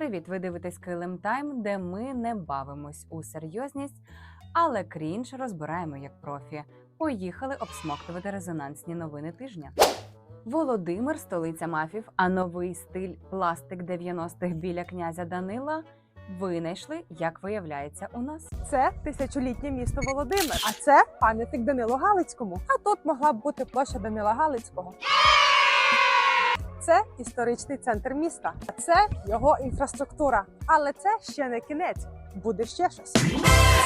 Привіт! Ви дивитесь Килим Тайм, де ми не бавимось у серйозність, але крінж розбираємо як профі. Поїхали обсмоктувати резонансні новини тижня. Володимир, столиця мафів, а новий стиль пластик 90-х біля князя Данила винайшли, як виявляється, у нас. Це тисячолітнє місто Володимир, а це пам'ятник Данилу Галицькому. А тут могла б бути площа Данила Галицького. Це історичний центр міста, а це його інфраструктура. Але це ще не кінець. Буде ще щось.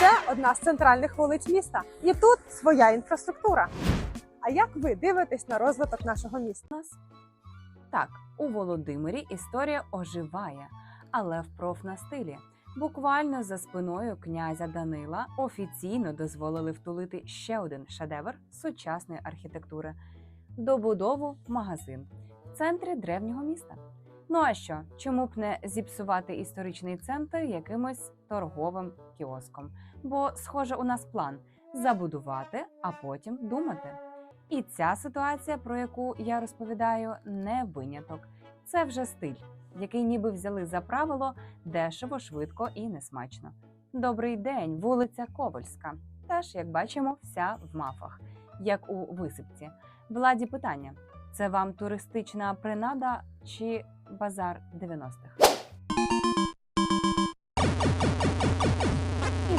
Це одна з центральних вулиць міста, і тут своя інфраструктура. А як ви дивитесь на розвиток нашого міста? Так, у Володимирі історія оживає, але в профнастилі. Буквально за спиною князя Данила офіційно дозволили втулити ще один шедевр сучасної архітектури добудову магазин центрі древнього міста. Ну а що, чому б не зіпсувати історичний центр якимось торговим кіоском? Бо, схоже, у нас план забудувати, а потім думати. І ця ситуація, про яку я розповідаю, не виняток. Це вже стиль, який ніби взяли за правило дешево, швидко і несмачно. Добрий день, вулиця Ковальська. Теж, як бачимо, вся в мафах, як у висипці. Владі питання: це вам туристична принада чи базар 90-х?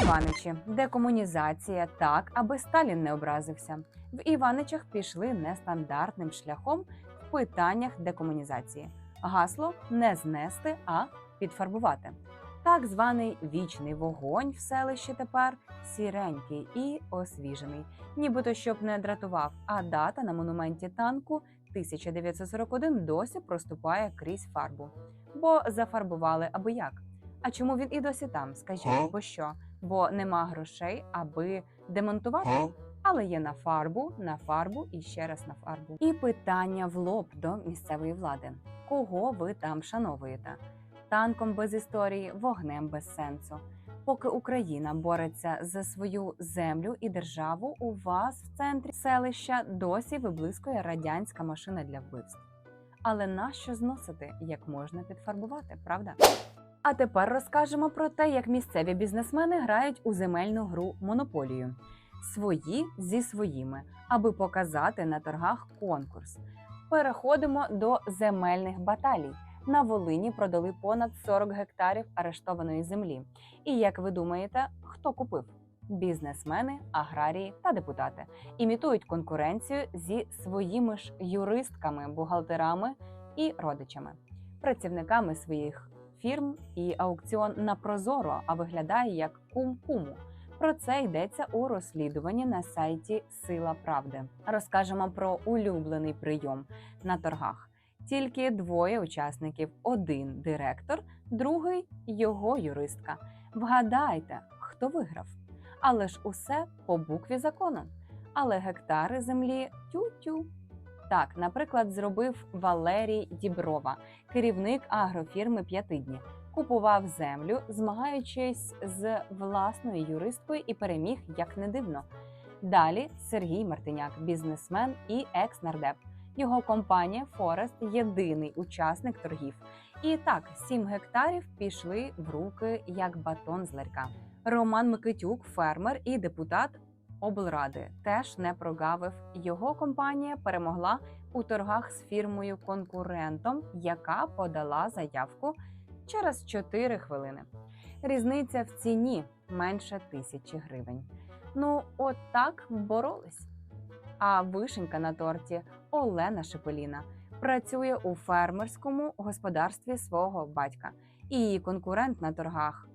Іваничі, декомунізація так, аби Сталін не образився. В Іваничах пішли нестандартним шляхом в питаннях декомунізації. Гасло не знести, а підфарбувати. Так званий вічний вогонь в селищі тепер сіренький і освіжений, нібито щоб не дратував. А дата на монументі танку 1941 досі проступає крізь фарбу, бо зафарбували аби як. А чому він і досі там? Скажіть, бо що? Бо нема грошей, аби демонтувати. Але є на фарбу, на фарбу і ще раз на фарбу. І питання в лоб до місцевої влади: кого ви там шановуєте? Танком без історії, вогнем без сенсу. Поки Україна бореться за свою землю і державу, у вас в центрі селища досі виблискує радянська машина для вбивств. Але нащо зносити, як можна підфарбувати, правда? А тепер розкажемо про те, як місцеві бізнесмени грають у земельну гру монополію свої зі своїми, аби показати на торгах конкурс. Переходимо до земельних баталій. На Волині продали понад 40 гектарів арештованої землі. І як ви думаєте, хто купив? Бізнесмени, аграрії та депутати імітують конкуренцію зі своїми ж юристками, бухгалтерами і родичами, працівниками своїх фірм і аукціон на прозоро, а виглядає як кум-куму. Про це йдеться у розслідуванні на сайті Сила Правди. Розкажемо про улюблений прийом на торгах. Тільки двоє учасників: один директор, другий його юристка. Вгадайте, хто виграв. Але ж усе по букві закону. Але гектари землі тю-тю. Так, наприклад, зробив Валерій Діброва, керівник агрофірми П'ятидні купував землю, змагаючись з власною юристкою і переміг як не дивно. Далі Сергій Мартиняк, бізнесмен і екс-нардеп. Його компанія Форест єдиний учасник торгів. І так, 7 гектарів пішли в руки як батон з ларька. Роман Микитюк, фермер і депутат облради, теж не прогавив. Його компанія перемогла у торгах з фірмою конкурентом, яка подала заявку через 4 хвилини. Різниця в ціні менше тисячі гривень. Ну, от так боролись. А вишенька на торті Олена Шепеліна працює у фермерському господарстві свого батька. І її конкурент на торгах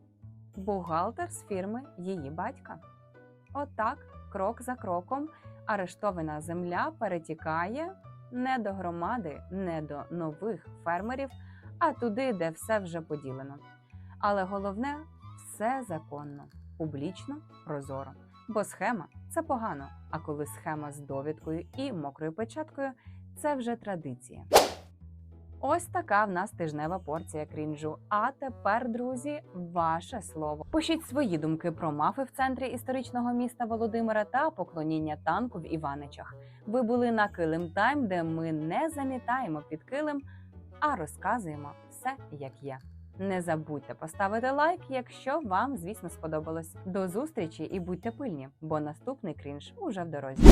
бухгалтер з фірми її батька. Отак, крок за кроком, арештована земля перетікає не до громади, не до нових фермерів, а туди, де все вже поділено. Але головне все законно, публічно, прозоро. Бо схема це погано. А коли схема з довідкою і мокрою печаткою це вже традиція. Ось така в нас тижнева порція крінжу. А тепер, друзі, ваше слово. Пишіть свої думки про мафи в центрі історичного міста Володимира та поклоніння танку в Іваничах. Ви були на Килим Тайм, де ми не замітаємо під килим, а розказуємо все як є. Не забудьте поставити лайк, якщо вам, звісно, сподобалось. До зустрічі і будьте пильні, бо наступний крінж уже в дорозі.